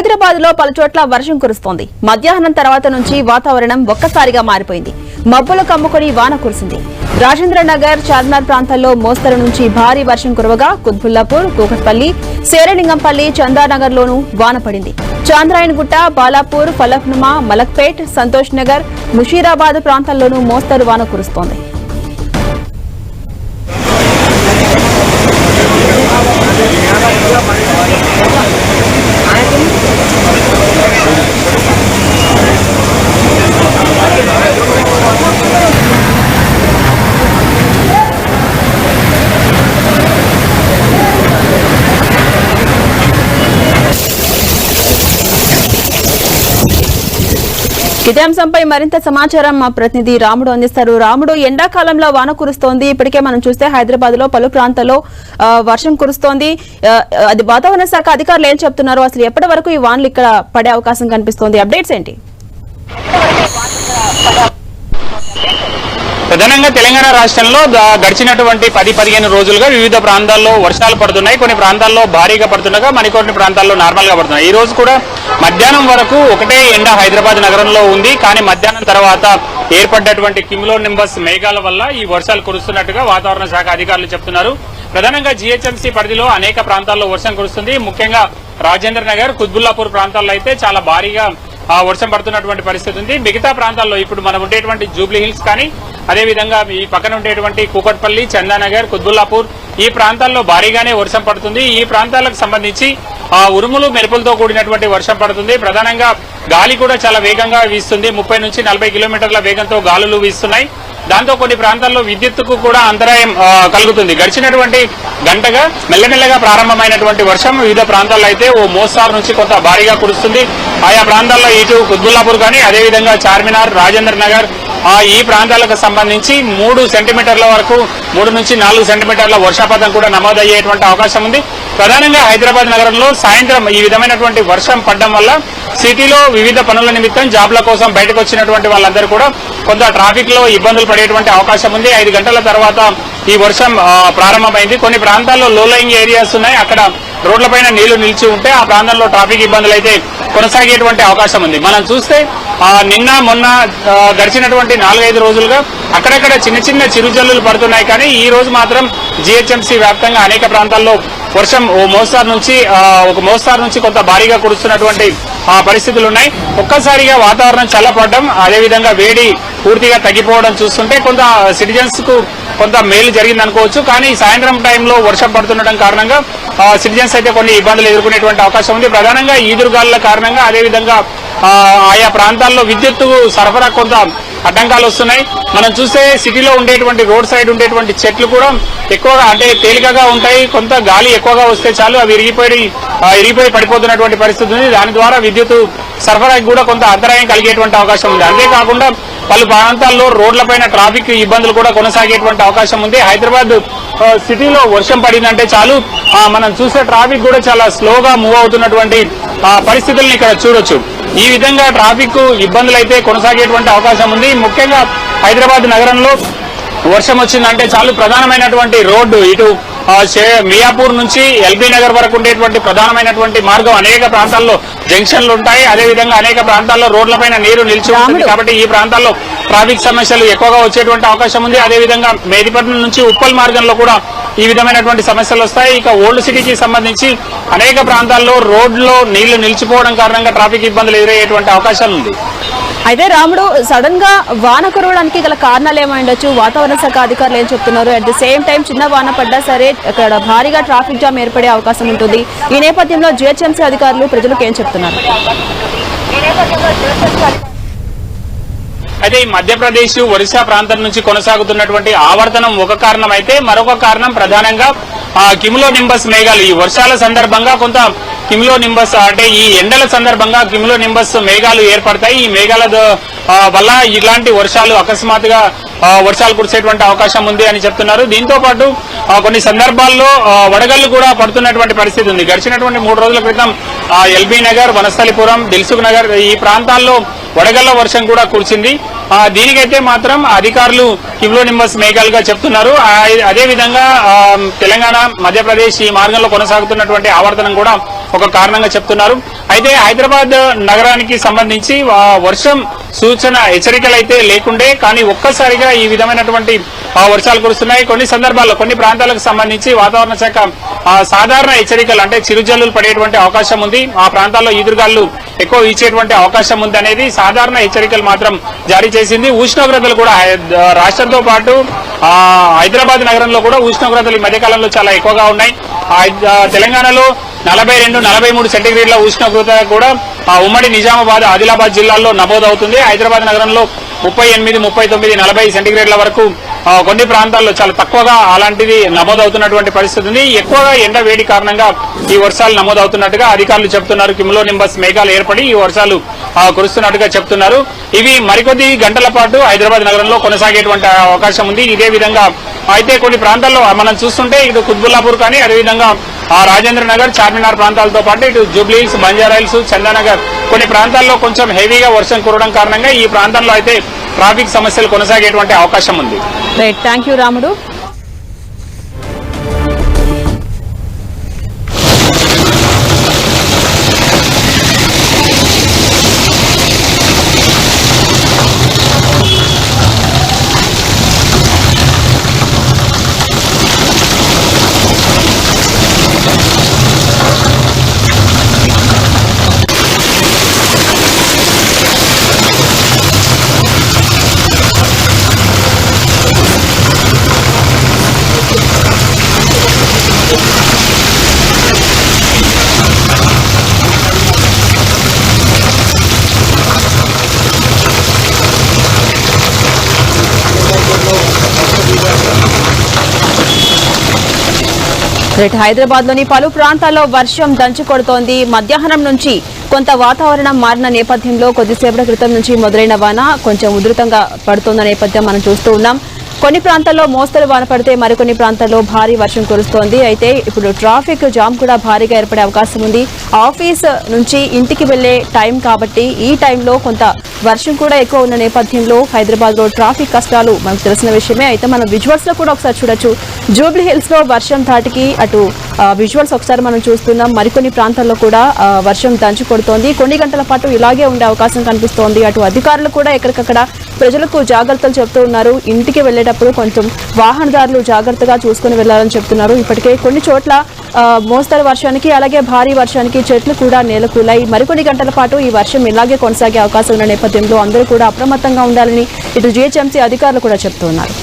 హైదరాబాద్లో పలుచోట్ల వర్షం కురుస్తోంది. మధ్యాహ్నం తర్వాత నుంచి వాతావరణం ఒక్కసారిగా మారిపోయింది. మబ్బులు కమ్ముకొని వాన కురిసింది. రాజేంద్ర నగర్ చార్మినార్ ప్రాంతాల్లో మోస్తరు నుంచి భారీ వర్షం కురవగా కుత్బుల్లాపూర్ కూకట్పల్లి శేరలింగంపల్లి చందానగర్ లోనూ వాన పడింది. చాంద్రాయణగుట్ట బాలాపూర్ ఫలక్నుమా మలక్పేట్ సంతోష్ నగర్ ముషీరాబాద్ ప్రాంతాల్లోనూ మోస్తరు వాన కురుస్తోంది. ఇదే అంశంపై మరింత సమాచారం మా ప్రతినిధి రాముడు అందిస్తారు. రాముడు ఎండాకాలంలో వాన కురుస్తోంది. ఇప్పటికే మనం చూస్తే హైదరాబాద్లో పలు ప్రాంతాల్లో వర్షం కురుస్తోంది. అది వాతావరణ శాఖ అధికారులు ఏం చెప్తున్నారు? అసలు ఎప్పటి వరకు ఈ వానలు ఇక్కడ పడే అవకాశం కనిపిస్తోంది? అప్డేట్స్ ఏంటి? ప్రధానంగా తెలంగాణ రాష్ట్రంలో గడిచినటువంటి పది పదిహేను రోజులుగా వివిధ ప్రాంతాల్లో వర్షాలు పడుతున్నాయి. కొన్ని ప్రాంతాల్లో భారీగా పడుతుండగా మరికొన్ని ప్రాంతాల్లో నార్మల్గా పడుతున్నాయి. ఈ రోజు కూడా మధ్యాహ్నం వరకు ఒకటే ఎండ హైదరాబాద్ నగరంలో ఉంది. కానీ మధ్యాహ్నం తర్వాత ఏర్పడ్డటువంటి కిమ్లో నింబస్ మేఘాల వల్ల ఈ వర్షాలు కురుస్తున్నట్టుగా వాతావరణ శాఖ అధికారులు చెప్తున్నారు. ప్రధానంగా జీహెచ్ఎంసీ పరిధిలో అనేక ప్రాంతాల్లో వర్షం కురుస్తుంది. ముఖ్యంగా రాజేంద్ర నగర్ కుత్బుల్లాపూర్ ప్రాంతాల్లో అయితే చాలా భారీగా వర్షం పడుతున్నటువంటి పరిస్థితి ఉంది. మిగతా ప్రాంతాల్లో ఇప్పుడు మనం ఉండేటువంటి జూబ్లీ హిల్స్ కానీ అదేవిధంగా ఈ పక్కన ఉండేటువంటి కూకట్పల్లి చందానగర్ కుత్బుల్లాపూర్ ఈ ప్రాంతాల్లో భారీగానే వర్షం పడుతుంది. ఈ ప్రాంతాలకు సంబంధించి ఆ ఉరుములు మెరుపులతో కూడినటువంటి వర్షం పడుతుంది. ప్రధానంగా గాలి కూడా చాలా వేగంగా వీస్తుంది. ముప్పై నుంచి నలభై కిలోమీటర్ల వేగంతో గాలులు వీస్తున్నాయి. దాంతో కొన్ని ప్రాంతాల్లో విద్యుత్తుకు కూడా అంతరాయం కలుగుతుంది. గడిచినటువంటి గంటగా మెల్లమెల్లగా ప్రారంభమైనటువంటి వర్షం వివిధ ప్రాంతాల్లో అయితే ఓ మోస్తారు నుంచి కొంత భారీగా కురుస్తుంది. ఆయా ప్రాంతాల్లో ఇటు కుద్బుల్లాపూర్ కానీ అదేవిధంగా చార్మినార్ రాజేంద్ర నగర్ ఈ ప్రాంతాలకు సంబంధించి మూడు సెంటీమీటర్ల వరకు మూడు నుంచి నాలుగు సెంటీమీటర్ల వర్షపాతం కూడా నమోదయ్యేటువంటి అవకాశం ఉంది. ప్రధానంగా హైదరాబాద్ నగరంలో సాయంత్రం ఈ విధమైనటువంటి వర్షం పడడం వల్ల సిటీలో వివిధ పనుల నిమిత్తం జాబ్ల కోసం బయటకు వచ్చినటువంటి వాళ్ళందరూ కూడా కొంత ట్రాఫిక్లో ఇబ్బందులు పడేటువంటి అవకాశం ఉంది. ఐదు గంటల తర్వాత ఈ వర్షం ప్రారంభమైంది. కొన్ని ప్రాంతాల్లో లోలయింగ్ ఏరియాస్ ఉన్నాయి. అక్కడ రోడ్లపైన నీళ్ళు నిలిచి ఉంటే ఆ ప్రాంతంలో ట్రాఫిక్ ఇబ్బందులు అయితే కొనసాగేటువంటి అవకాశం ఉంది. మనం చూస్తే నిన్న మొన్న గడిచినటువంటి నాలుగైదు రోజులుగా అక్కడక్కడ చిన్న చిన్న చిరుజల్లులు పడుతున్నాయి. కానీ ఈ రోజు మాత్రం జిహెచ్ఎంసీ వ్యాప్తంగా అనేక ప్రాంతాల్లో వర్షం ఓ మోస్తారు నుంచి ఒక మోస్తారు నుంచి కొంత భారీగా కురుస్తున్నటువంటి పరిస్థితులు ఉన్నాయి ఒక్కసారిగా వాతావరణం చల్లపడడం అదేవిధంగా వేడి పూర్తిగా తగ్గిపోవడం చూస్తుంటే కొంత సిటిజన్స్కు కొంత మేలు జరిగింది అనుకోవచ్చు కానీ సాయంత్రం టైంలో వర్షం పడుతుండటం కారణంగా సిటిజన్స్ అయితే కొన్ని ఇబ్బందులు ఎదుర్కొనేటువంటి అవకాశం ఉంది. ప్రధానంగా ఈదురుగాలుల కారణంగా అదేవిధంగా ఆయా ప్రాంతాల్లో విద్యుత్తు సరఫరా కొంత అడ్డంకాలు వస్తున్నాయి. మనం చూస్తే సిటీలో ఉండేటువంటి రోడ్ సైడ్ ఉండేటువంటి చెట్లు కూడా ఎక్కువగా అంటే తేలికగా ఉంటాయి. కొంత గాలి ఎక్కువగా వస్తే చాలు అవి ఇరిగిపోయి ఇరిగిపోయి పడిపోతున్నటువంటి పరిస్థితి ఉంది. దాని ద్వారా విద్యుత్ సరఫరాకి కూడా కొంత అంతరాయం కలిగేటువంటి అవకాశం ఉంది. అంతేకాకుండా పలు ప్రాంతాల్లో రోడ్లపైన ట్రాఫిక్ ఇబ్బందులు కూడా కొనసాగేటువంటి అవకాశం ఉంది. హైదరాబాద్ సిటీలో వర్షం పడిందంటే చాలు. మనం చూసే ట్రాఫిక్ కూడా చాలా స్లోగా మూవ్ అవుతున్నటువంటి పరిస్థితులను పరిస్థితుల్ని ఇక్కడ చూడొచ్చు. ఈ విధంగా ట్రాఫిక్ ఇబ్బందులు అయితే కొనసాగేటువంటి అవకాశం ఉంది. ముఖ్యంగా హైదరాబాద్ నగరంలో వర్షం వచ్చిందంటే చాలు ప్రధానమైనటువంటి రోడ్డు ఇటు మియాపూర్ నుంచి ఎల్బీ నగర్ వరకు ఉండేటువంటి ప్రధానమైనటువంటి మార్గం అనేక ప్రాంతాల్లో జంక్షన్లు ఉంటాయి. అదేవిధంగా అనేక ప్రాంతాల్లో రోడ్లపైన నీరు నిలిచి ఉంటుంది. కాబట్టి ఈ ప్రాంతాల్లో ట్రాఫిక్ సమస్యలు ఎక్కువగా వచ్చేటువంటి అవకాశం ఉంది. అదేవిధంగా మేదిపట్నం నుంచి ఉప్పల్ మార్గంలో కూడా ఈ విధమైనటువంటి సమస్యలు వస్తాయి. ఇక ఓల్డ్ సిటీకి సంబంధించి అనేక ప్రాంతాల్లో రోడ్లో నీళ్ళు నిలిచిపోవడం కారణంగా ట్రాఫిక్ ఇబ్బందులు ఎదురయ్యేటువంటి అవకాశం ఉంది. అయితే రాముడు సడన్గా వాన కురవడానికి గల కారణాలు ఏమై ఉండొచ్చు? వాతావరణ శాఖ అధికారులు ఏం చెప్తున్నారు? అట్ ది సేమ్ టైం చిన్న వాన పడ్డా సరే అక్కడ భారీగా ట్రాఫిక్ జామ్ ఏర్పడే అవకాశం ఉంటుంది. ఈ నేపథ్యంలో జిహెచ్ఎంసీ అధికారులు ప్రజలకు ఏం చెప్తున్నారు? అయితే ఈ మధ్యప్రదేశ్ ఒరిస్సా ప్రాంతం నుంచి కొనసాగుతున్నటువంటి ఆవర్తనం ఒక కారణం అయితే మరొక కారణం ప్రధానంగా ఆ, కిములో నింబస్ మేఘాలు. ఈ వర్షాల సందర్భంగా కొంత కిములో నింబస్ అంటే ఈ ఎండల సందర్భంగా కిములో నింబస్ మేఘాలు ఏర్పడతాయి. ఈ మేఘాల వల్ల ఇలాంటి వర్షాలు అకస్మాత్తుగా వర్షాలు కురిసేటువంటి అవకాశం ఉంది అని చెప్తున్నారు. దీంతో పాటు కొన్ని సందర్భాల్లో వడగళ్ళు కూడా పడుతున్నటువంటి పరిస్థితి ఉంది. గడిచినటువంటి మూడు రోజుల క్రితం ఎల్బీ నగర్ వనస్థలిపురం దిల్సుఖ్ నగర్ ఈ ప్రాంతాల్లో వడగళ్ళ వర్షం కూడా కురిసింది. దీనికైతే మాత్రం అధికారులు కిమ్లో నింబస్ మేఘాలుగా చెప్తున్నారు. అదేవిధంగా అదే విధంగా తెలంగాణ మధ్యప్రదేశ్ ఈ మార్గంలో కొనసాగుతున్నటువంటి ఆవర్తనం కూడా ఒక కారణంగా చెప్తున్నారు. అయితే హైదరాబాద్ నగరానికి సంబంధించి వర్షం సూచన హెచ్చరికలు అయితే లేకుండే కానీ ఒక్కసారిగా ఈ విధమైనటువంటి వర్షాలు కురుస్తున్నాయి. కొన్ని సందర్భాల్లో కొన్ని ప్రాంతాలకు సంబంధించి వాతావరణ శాఖ సాధారణ హెచ్చరికలు అంటే చిరుజల్లులు పడేటువంటి అవకాశం ఉంది. ఆ ప్రాంతాల్లో ఈదురుగాలు ఎక్కువ వీచేటువంటి అవకాశం ఉంది అనేది సాధారణ హెచ్చరికలు మాత్రం జారీ చేసింది. ఉష్ణోగ్రతలు కూడా రాష్ట్రంతో పాటు హైదరాబాద్ నగరంలో కూడా ఉష్ణోగ్రతలు ఈ మధ్యకాలంలో చాలా ఎక్కువగా ఉన్నాయి. ఆ, తెలంగాణలో నలభై రెండు నలభై మూడు సెంటీగ్రేడ్ల ఉష్ణోగ్రత కూడా ఆ ఉమ్మడి నిజామాబాద్ ఆదిలాబాద్ జిల్లాల్లో నమోదవుతుంది. హైదరాబాద్ నగరంలో ముప్పై ఎనిమిది ముప్పై తొమ్మిది నలభై సెంటీగ్రేడ్ల వరకు కొన్ని ప్రాంతాల్లో చాలా తక్కువగా అలాంటిది నమోదవుతున్నటువంటి పరిస్థితి ఉంది ఎక్కువగా ఎండ వేడి కారణంగా ఈ వర్షాలు నమోదవుతున్నట్టుగా అధికారులు చెప్తున్నారు. కిమ్లో నింబస్ మేఘాలు ఏర్పడి ఈ వర్షాలు కురుస్తున్నట్టుగా చెప్తున్నారు. ఇవి మరికొద్ది గంటల పాటు హైదరాబాద్ నగరంలో కొనసాగేటువంటి అవకాశం ఉంది. ఇదే విధంగా అయితే కొన్ని ప్రాంతాల్లో మనం చూస్తుంటే ఇటు కుత్బుల్లాపూర్ కానీ అదేవిధంగా ఆ రాజేంద్ర నగర్ చార్మినార్ ప్రాంతాలతో పాటు ఇటు జూబ్లీహిల్స్ బంజారాహిల్స్ చందానగర్ కొన్ని ప్రాంతాల్లో కొంచెం హెవీగా వర్షం కురవడం కారణంగా ఈ ప్రాంతంలో అయితే ట్రాఫిక్ సమస్యలు కొనసాగేటువంటి అవకాశం ఉంది. Right thank you Ramudu right హైదరాబాద్లోని పలు ప్రాంతాల్లో వర్షం దంచి కొడుతోంది. మధ్యాహ్నం నుంచి కొంత వాతావరణం మారిన నేపథ్యంలో కొద్దిసేపటి క్రితం నుంచి మొదలైన వాన కొంచెం ఉధృతంగా పడుతున్న నేపథ్యం మనం చూస్తూ ఉన్నాం. కొన్ని ప్రాంతాల్లో మోస్తరు వాన పడితే మరికొన్ని ప్రాంతాల్లో భారీ వర్షం కురుస్తోంది. అయితే ఇప్పుడు ట్రాఫిక్ జామ్ కూడా భారీగా ఏర్పడే అవకాశం ఉంది. ఆఫీస్ నుంచి ఇంటికి వెళ్ళే టైం కాబట్టి ఈ టైంలో కొంత వర్షం కూడా ఎక్కువ ఉన్న నేపథ్యంలో హైదరాబాద్లో ట్రాఫిక్ కష్టాలు మనకు తెలిసిన విషయమే. అయితే మనం విజువల్స్లో కూడా ఒకసారి చూడొచ్చు. జూబ్లీ హిల్స్లో వర్షం ధాటికి అటు విజువల్స్ ఒకసారి మనం చూస్తున్నాం. మరికొన్ని ప్రాంతాల్లో కూడా వర్షం దంచి కొడుతోంది. కొన్ని గంటల పాటు ఇలాగే ఉండే అవకాశం కనిపిస్తోంది. అటు అధికారులు కూడా ఎక్కడికక్కడ ప్రజలకు జాగ్రత్తలు చెప్తూ ఉన్నారు. ఇంటికి వెళ్ళేటప్పుడు కొంచెం వాహనదారులు జాగ్రత్తగా చూసుకుని వెళ్ళాలని చెప్తున్నారు. ఇప్పటికే కొన్ని చోట్ల మోస్తరు వర్షానికి అలాగే భారీ వర్షానికి చెట్లు కూడా నేలకూలాయి. మరికొన్ని గంటల పాటు ఈ వర్షం ఇలాగే కొనసాగే అవకాశం ఉన్న నేపథ్యంలో అందరూ కూడా అప్రమత్తంగా ఉండాలని ఇటు జీహెచ్ఎంసీ అధికారులు కూడా చెప్తున్నారు.